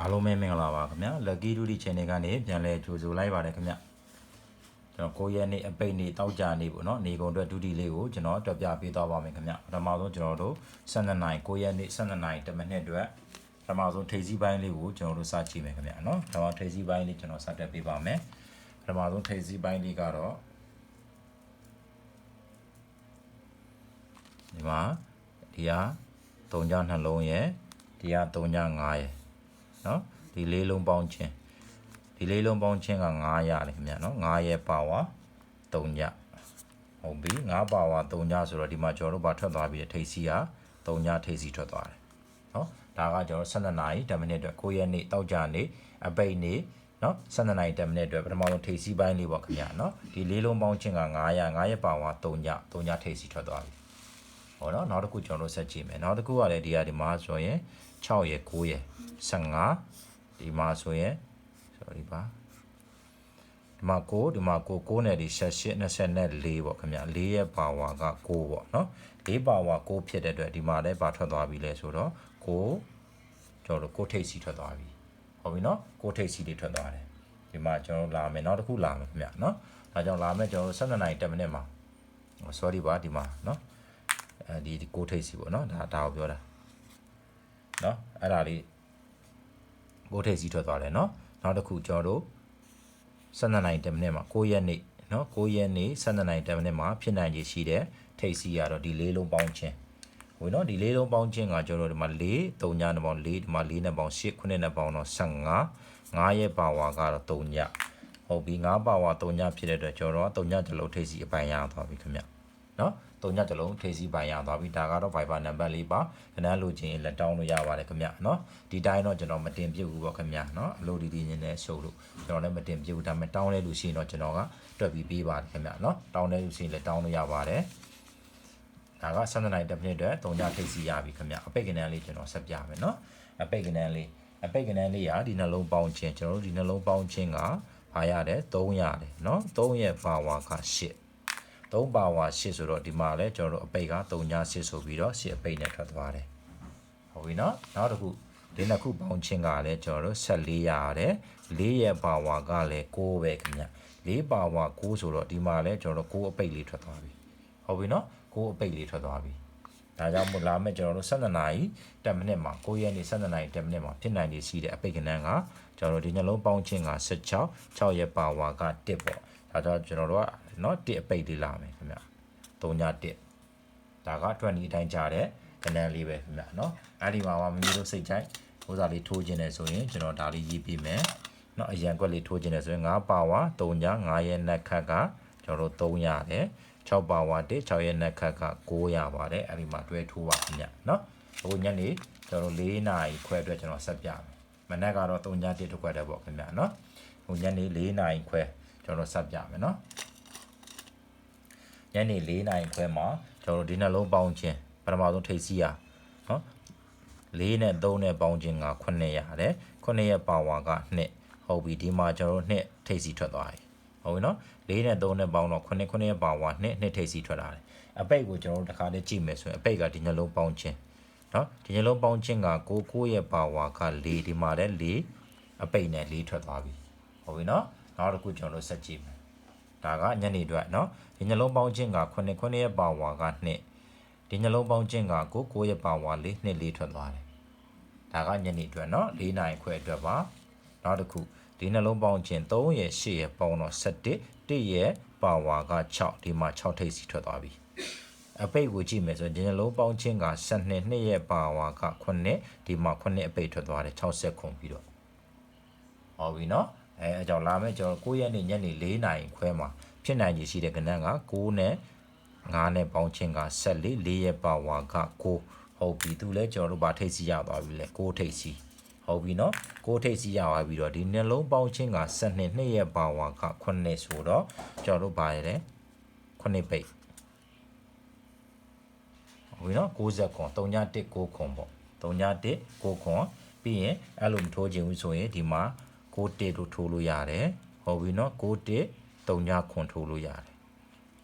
အားလုံးပဲမင်္ဂလာပါခင်ဗျာ Lucky Duty Channel ကနေပြန်လဲကြိုဆိုလိုက်ပါတယ်ခင်ဗျကျွန်တော်9ရက်နေ့အပိတ်နေ့တောက်ကြနေ့ပေါ့နော်နေကုန်အတွက်ဒုတိလေးကိုကျွန်တော်တွက်ပြပေးသွားပါမယ်ခင်ဗျပထမဆုံးကျွန်တော်တို့12နိုင်9ရက်နေ့12နိုင်10မိနစ်အတွက်ပထမဆုံးထိပ်စီးပိုင်းလေးကိုကျွန်တော်တို့စကြည့်မယ်ခင်ဗျနော်ဒါမှထိပ်စီးပိုင်းလေးကျွန်တော်စတက်ပေးပါမယ်ပထမဆုံးထိပ်စီးပိုင်းလေးကတော့ဒီမှာဒီဟာ3ညနှလုံးရယ်ဒီဟာ3ည5ရယ် နော်ဒီလေးလုံးပေါင်းချင်းဒီလေးလုံးပေါင်းချင်းက900ရတယ်ခင်ဗျနော်9ရဲ့ပါဝါ3ညဟုတ်ပြီ9ပါဝါ3ညဆိုတော့ဒီမှာကျွန်တော်တို့ဗာထွက်သွားပြီထိပ်စီက3ညထိပ်စီထွက်သွားတယ်နော်ဒါကကျွန်တော်12နာရီ10မိနစ်အတွက်9ရက်နေ့တောက်ကြနေ့အပိတ်နေ့နော်12နာရီ10မိနစ်အတွက်ပထမဆုံးထိပ်စီပိုင်းလေးပေါ့ခင်ဗျနော်ဒီလေးလုံးပေါင်းချင်းက900 9ရဲ့ပါဝါ3ည3ညထိပ်စီထွက်သွားပြီ ဟောနော်နောက်တစ်ခုကျွန်တော်တို့ဆက်ကြည့်မယ်နောက်တစ်ခုကလည်းဒီဟာဒီမှာဆိုရင်6ရက်9ရက်15ဒီမှာဆိုရင် sorry ပါဒီမှာ9ဒီမှာ9 9နဲ့ဒီ78 24ပေါ့ခင်ဗျ4ရဲ့ပါဝါက9ပေါ့နော်4ပါဝါ9ဖြစ်တဲ့အတွက်ဒီမှာလည်းပါထွက်သွားပြီလဲဆိုတော့9ကျွန်တော်တို့9ထိပ်စီထွက်သွားပြီဟုတ်ပြီနော်9ထိပ်စီတွေထွက်သွားတယ်ဒီမှာကျွန်တော်တို့လာမယ်နောက်တစ်ခုလာမယ်ခင်ဗျနော်ဒါကြောင့်လာမယ်ကျွန်တော်တို့12နာရီ10မိနစ်မှာ sorry ပါဒီမှာနော် အဲဒီကိုထိတ်စီပေါ့နော်ဒါဒါကိုပြောတာနော်အဲ့ဒါလေးကိုထိတ်စီထွက်သွားတယ်နော်နောက်တစ်ခုကျွန်တော်တို့12နိုင်10မိနစ်မှာ9ရက်နေ့နော်9ရက်နေ့12နိုင်10မိနစ်မှာဖြစ်နိုင်ခြေရှိတဲ့ထိတ်စီရတော့ဒီ၄လုံးပေါင်းခြင်းဝင်နော်ဒီ၄လုံးပေါင်းခြင်းကကျွန်တော်တို့ဒီမှာ၄၃ညနှစ်ပေါင်း၄ဒီမှာ၄နှစ်ပေါင်း၈ခုနှစ်နှစ်ပေါင်းတော့15 9ရဲ့ပါဝါကတော့3ညဟုတ်ပြီ9ပါဝါ3ညဖြစ်တဲ့အတွက်ကျွန်တော်တို့က3ညတစ်လုံးထိတ်စီအပိုင်ရသွားပြီခင်ဗျနော် ၃ညတစ်လုံးထိစီပိုင်ရသွားပြီဒါကတော့ Viber နံပါတ်လေးပါခဏလိုချင်လက်တောင်းလို့ရပါတယ်ခင်ဗျเนาะဒီတိုင်းတော့ကျွန်တော်မတင်ပြဘူးပေါ့ခင်ဗျเนาะအလို့ဒီဒီညနေရှုပ်လို့ကျွန်တော်လည်းမတင်ပြဘူးဒါပေမဲ့တောင်းလဲလို့ရှိရင်တော့ကျွန်တော်ကတွက်ပြီးပေးပါတယ်ခင်ဗျเนาะတောင်းလဲလို့ရှိရင်လည်းတောင်းလို့ရပါတယ်ဒါက7နိုင်10မိနစ်အတွက်၃ညထိစီရပြီခင်ဗျအပိတ်ကနန်းလေးကျွန်တော်ဆက်ပြမယ်เนาะအပိတ်ကနန်းလေးအပိတ်ကနန်းလေးကဒီနှလုံးပေါင်းခြင်းကျွန်တော်တို့ဒီနှလုံးပေါင်းခြင်းကဘာရတယ်3ရတယ်เนาะ3ရဲ့ဘာဝါက8 3ပါဝါ8ဆိုတော့ဒီမှာလဲကျွန်တော်တို့အပိတ်က3ည8ဆိုပြီးတော့8အပိတ်နဲ့ထွက်သွားတယ်ဟုတ်ပြီနော်နောက်တစ်ခုဒီနှစ်ခုပေါင်းချင်းကလည်းကျွန်တော်တို့14ရတယ်4ရဲ့ပါဝါကလည်း6ပဲခင်ဗျ4ပါဝါ6ဆိုတော့ဒီမှာလဲကျွန်တော်တို့6အပိတ်လေးထွက်သွားပြီဟုတ်ပြီနော်6အပိတ်လေးထွက်သွားပြီဒါကြောင့်မို့လာမဲ့ကျွန်တော်တို့12နာရီ10မိနစ်မှာ9ရက်နေ့12နာရီ10မိနစ်မှာဖြစ်နိုင်နေရှိတဲ့အပိတ်ကဏ္ဍကကျွန်တော်တို့ဒီနှလုံးပေါင်းချင်းက16 6ရဲ့ပါဝါက1ပေါ့ဒါကြောင့်ကျွန်တော်တို့က เนาะ1အပိတ်လေးလာမယ်ခင်ဗျ3ည1ဒါက20အတိုင်းကြားတဲ့ကဏ္ဍလေးပဲခင်ဗျเนาะအဲ့ဒီမှာမမီတို့စိတ်ချိုက်ဟိုစားလေးထိုးခြင်းနဲ့ဆိုရင်ကျွန်တော်ဒါလေးရေးပြမယ်เนาะအရန်ကွက်လေးထိုးခြင်းနဲ့ဆိုရင်9ပါဝါ3ည9ရဲ့နက်ခတ်ကကျွန်တော်တို့3ရတယ်6ပါဝါ1 6ရဲ့နက်ခတ်က9ရပါတယ်အဲ့ဒီမှာတွဲထိုးပါခင်ဗျเนาะဟိုညနေကျွန်တော်တို့4နာရီခွဲအတွက်ကျွန်တော်ဆက်ပြမယ်မနက်ကတော့3ည1တစ်ခွက်တည်းပေါ့ခင်ဗျเนาะဟိုညနေ4နာရီခွဲကျွန်တော်ဆက်ပြမယ်เนาะ ညနေ4နာရီခွဲမှာကျွန်တော်တို့ဒီနှလုံးပေါင်းခြင်းပထမဆုံးထိပ်စီးရနော်4နဲ့3နဲ့ပေါင်းခြင်းက9ရတယ်9ရဲ့ပါဝါက2ဟုတ်ပြီဒီမှာကျွန်တော်တို့2ထိပ်စီးထွက်သွားပြီဟုတ်ပြီနော်4နဲ့3နဲ့ပေါင်းတော့9 9ရဲ့ပါဝါ2 2ထိပ်စီးထွက်လာတယ်အပိတ်ကိုကျွန်တော်တို့တစ်ခါလေးကြည့်မယ်ဆိုရင်အပိတ်ကဒီနှလုံးပေါင်းခြင်းနော်ဒီနှလုံးပေါင်းခြင်းက9 9ရဲ့ပါဝါက4ဒီမှာလည်း4အပိတ်နဲ့4ထွက်သွားပြီဟုတ်ပြီနော်နောက်တစ်ခုကျွန်တော်တို့ဆက်ကြည့်မယ် ဒါကညနေအတွက်နော်ဒီနှလုံးပေါင်းခြင်းက9 9ရဲ့ပါဝါက2ဒီနှလုံးပေါင်းခြင်းက9 9ရဲ့ပါဝါ4 2 4ထွက်သွားတယ်ဒါကညနေအတွက်နော်4နိုင်ခွဲအတွက်ပါနောက်တစ်ခုဒီနှလုံးပေါင်းခြင်း3ရဲ့8ရဲ့ပေါင်းတော့17 1ရဲ့ပါဝါက6ဒီမှာ6ထိပ်စီထွက်သွားပြီအပိတ်ကိုကြည့်မယ်ဆိုရင်ဒီနှလုံးပေါင်းခြင်းက12 2ရဲ့ပါဝါက9ဒီမှာ9အပိတ်ထွက်သွားတယ်60ခုပြီးတော့ဟုတ်ပြီနော် အဲအကြောင်းလာမယ်ကျွန်တော်9ရက်နေ့ညနေ4နာရီခွဲမှာဖြစ်နိုင်ခြေရှိတဲ့ကဏ္ဍက9နဲ့9နဲ့ပေါင်းခြင်းက14 4ရဲ့ပါဝါက9ဟုတ်ပြီသူလဲကျွန်တော်တို့ဗာထိတ်စီရသွားပြီလဲ9ထိတ်စီဟုတ်ပြီနော်9ထိတ်စီရသွားပြီတော့ဒီနှလုံးပေါင်းခြင်းက12 2ရဲ့ပါဝါက9ဆိုတော့ကျွန်တော်တို့ဗာရတဲ့9ပိတ်ဟုတ်ပြီနော်60ခွန်3ည1 9ခွန်ပေါ့3ည1 9ခွန်ပြီးရင်အဲ့လိုမထိုးခြင်းဘူးဆိုရင်ဒီမှာ 6တစ်လို့ထိုးလို့ရတယ်ဟုတ်ပြီနော်6တစ်3ညခွန်ထိုးလို့ရတယ်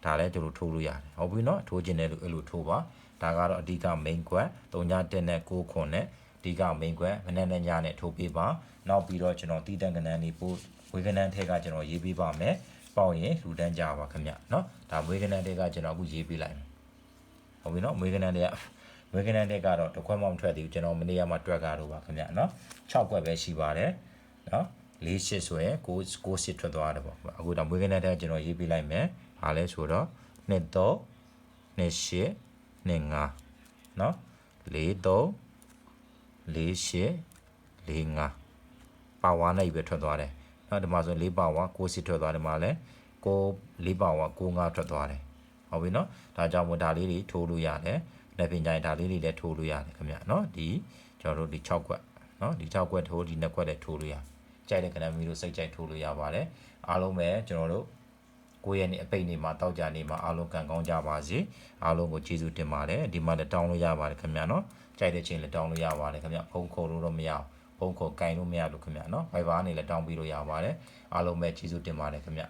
ဒါလည်းကျွန်တော်ထိုးလို့ရတယ်ဟုတ်ပြီနော်ထိုးခြင်းတယ်လို့အဲ့လိုထိုးပါဒါကတော့အဓိက main quad 3ည1နဲ့6ခွန်နဲ့ဒီကမိန်ခွက်မနေ့နဲ့ညနဲ့ထိုးပေးပါနောက်ပြီးတော့ကျွန်တော်တီးတန့်ကနန်းလေးပို့ဝေကနန်းထက်ကကျွန်တော်ရေးပေးပါမယ်ပေါ့ရင်လူတန်းကြပါခင်ဗျနော်ဒါဝေကနန်းထက်ကကျွန်တော်အခုရေးပေးလိုက်မယ်ဟုတ်ပြီနော်ဝေကနန်းထက်ကဝေကနန်းတက်ကတော့တစ်ခွက်မှမထွက်သေးဘူးကျွန်တော်မနေ့ကမှတွက်ကားတော့ပါခင်ဗျနော်6ခွက်ပဲရှိပါတယ်နော် ၄ရှစ်ဆိုရင်6 6ရှစ်ထွက်သွားတယ်ပေါ့အခုတော့ဝေကနန်းတက်ကကျွန်တော်ရေးပေးလိုက်မယ်ဟာလဲဆိုတော့2 3 2ရှစ်2 5နော်4 3၄ရှစ်၄ငါပါဝါနဲ့ပဲထွက်သွားတယ်။နောက်ဒီမှာဆို၄ပါဝါ6စစ်ထွက်သွားတယ်မှာလဲကို၄ပါဝါ9ငါထွက်သွားတယ်။ဟုတ်ပြီနော်။ဒါကြောင့်မို့ဒါလေးတွေထိုးလို့ရတယ်။လက်ပင်ကြိုင်ဒါလေးတွေလည်းထိုးလို့ရတယ်ခင်ဗျ။နော်ဒီကျွန်တော်တို့ဒီ6ခွက်နော်ဒီ6ခွက်ထိုးဒီ2ခွက်လည်းထိုးလို့ရ။ ကြိုက်တဲ့ကဏ္ဍမီတို့စိတ်ကြိုက်ထိုးလို့ရပါတယ်။အားလုံးပဲကျွန်တော်တို့ကိုယ့်ရဲ့နေအပိတ်နေမှာတောက်ကြနေမှာအားလုံးကံကောင်းကြပါစေအားလုံးကိုကျေးဇူးတင်ပါတယ်ဒီမှာလည်းတောင်းလို့ရပါတယ်ခင်ဗျာနော်ကြိုက်တဲ့ချိန်လည်းတောင်းလို့ရပါတယ်ခင်ဗျဖုန်းခေါ်လို့တော့မရဘူးဖုန်းခေါ်ကင်လို့မရလို့ခင်ဗျာနော် Viber အနေနဲ့တောင်းပြီးလို့ရပါတယ်အားလုံးပဲကျေးဇူးတင်ပါတယ်ခင်ဗျ